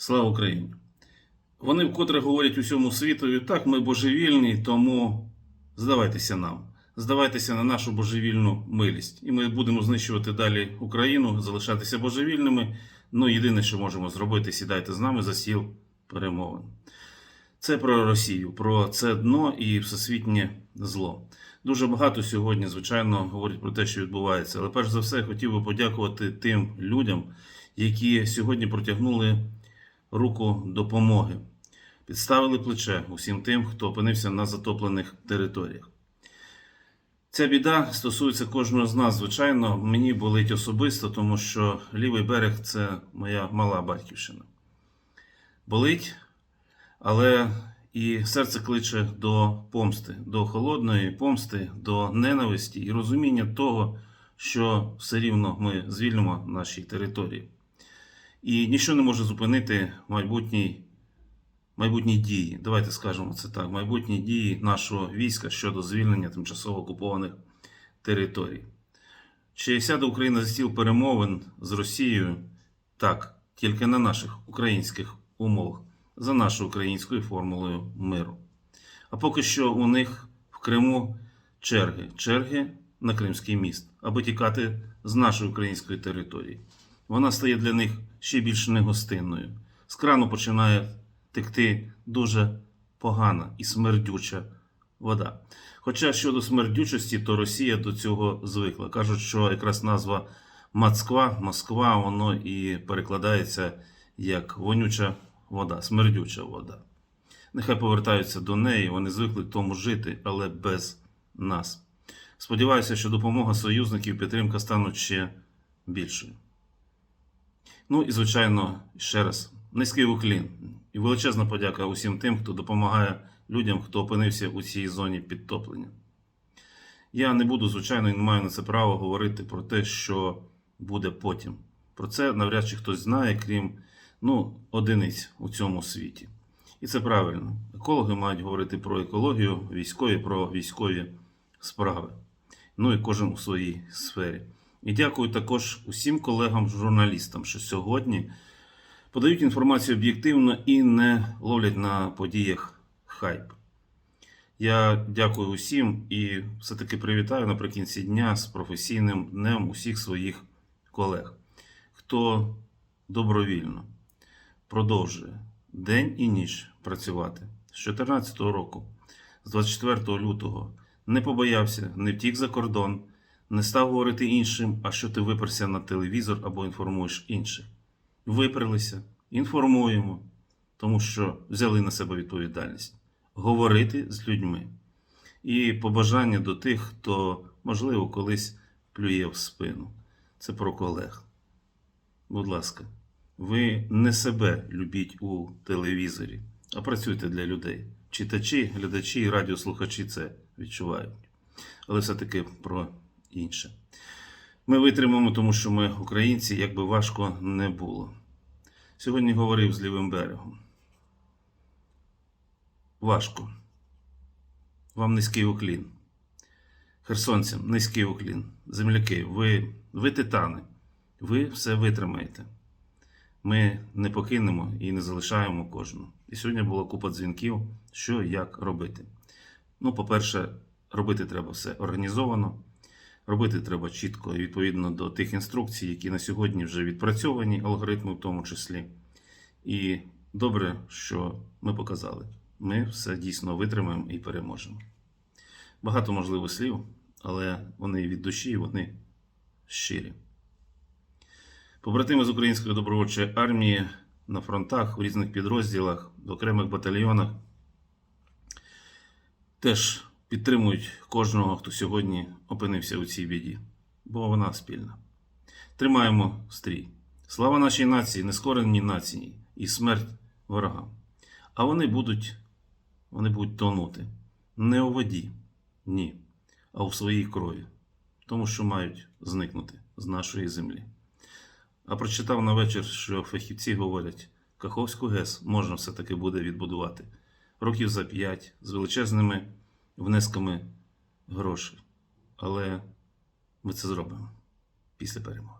Слава Україні! Вони вкотре говорять усьому світові, так, ми божевільні, тому здавайтеся нам, здавайтеся на нашу божевільну милість. І ми будемо знищувати далі Україну, залишатися божевільними. Ну, єдине, що можемо зробити, сідайте з нами за стіл перемовин. Це про Росію, про це дно і всесвітнє зло. Дуже багато сьогодні, звичайно, говорять про те, що відбувається. Але перш за все, хотів би подякувати тим людям, які сьогодні протягнули руку допомоги, підставили плече усім тим, хто опинився на затоплених територіях. Ця біда стосується кожного з нас. Звичайно, мені болить особисто, тому що лівий берег це моя мала батьківщина. Болить, але і серце кличе до помсти, до холодної помсти, до ненависті і розуміння того, що все рівно ми звільнимо наші території. І нічого не може зупинити майбутній, майбутні дії. Давайте скажемо це так: майбутні дії нашого війська щодо звільнення тимчасово окупованих територій. Чи сяде Україна за стіл перемовин з Росією? Так, тільки на наших українських умовах, за нашою українською формулою миру. А поки що у них в Криму черги, черги на Кримський міст, аби тікати з нашої української території. Вона стає для них ще більш негостинною. З крану починає текти дуже погана і смердюча вода. Хоча щодо смердючості, то Росія до цього звикла. Кажуть, що якраз назва Москва, Москва, воно і перекладається як вонюча вода, смердюча вода. Нехай повертаються до неї, вони звикли к тому жити, але без нас. Сподіваюся, що допомога союзників підтримка стануть ще більшою. Ну і, звичайно, ще раз, низький уклін і величезна подяка усім тим, хто допомагає людям, хто опинився у цій зоні підтоплення. Я не буду, звичайно, і не маю на це право говорити про те, що буде потім. Про це навряд чи хтось знає, крім ну, одиниць у цьому світі. І це правильно. Екологи мають говорити про екологію, військові про військові справи. Ну і кожен у своїй сфері. І дякую також усім колегам-журналістам, що сьогодні подають інформацію об'єктивно і не ловлять на подіях хайп. Я дякую усім і все-таки привітаю наприкінці дня з професійним днем усіх своїх колег, хто добровільно продовжує день і ніч працювати з 2014 року, з 24 лютого, не побоявся, не втік за кордон, не став говорити іншим, а що ти виперся на телевізор або інформуєш інших. Виперлися, інформуємо, тому що взяли на себе відповідальність говорити з людьми. І побажання до тих, хто, можливо, колись плює в спину. Це про колег. Будь ласка, ви не себе любіть у телевізорі, а працюйте для людей. Читачі, глядачі і радіослухачі це відчувають. Але все-таки про інше. Ми витримаємо, тому що ми українці, як би важко не було. Сьогодні говорив з лівим берегом. Важко. Вам низький уклін. Херсонцям низький уклін. Земляки, ви, ви титани. Ви все витримаєте. Ми не покинемо і не залишаємо кожного. І сьогодні була купа дзвінків, що як робити. Ну, по-перше, робити треба все організовано, робити треба чітко і відповідно до тих інструкцій, які на сьогодні вже відпрацьовані, алгоритми в тому числі. І добре, що ми показали. Ми все дійсно витримаємо і переможемо. Багато можливих слів, але вони від душі, вони щирі. Побратими з Української добровольчої армії на фронтах, у різних підрозділах, в окремих батальйонах теж підтримують кожного, хто сьогодні опинився у цій біді, бо вона спільна. Тримаємо стрій. Слава нашій нації, нескореній нації і смерть ворогам. А вони будуть, вони будуть тонути не у воді, ні, а у своїй крові, тому що мають зникнути з нашої землі. А прочитав на вечір, що фахівці говорять, Каховську ГЕС можна все-таки буде відбудувати років за п'ять з величезними внесками грошей. Але ми це зробимо після перемоги.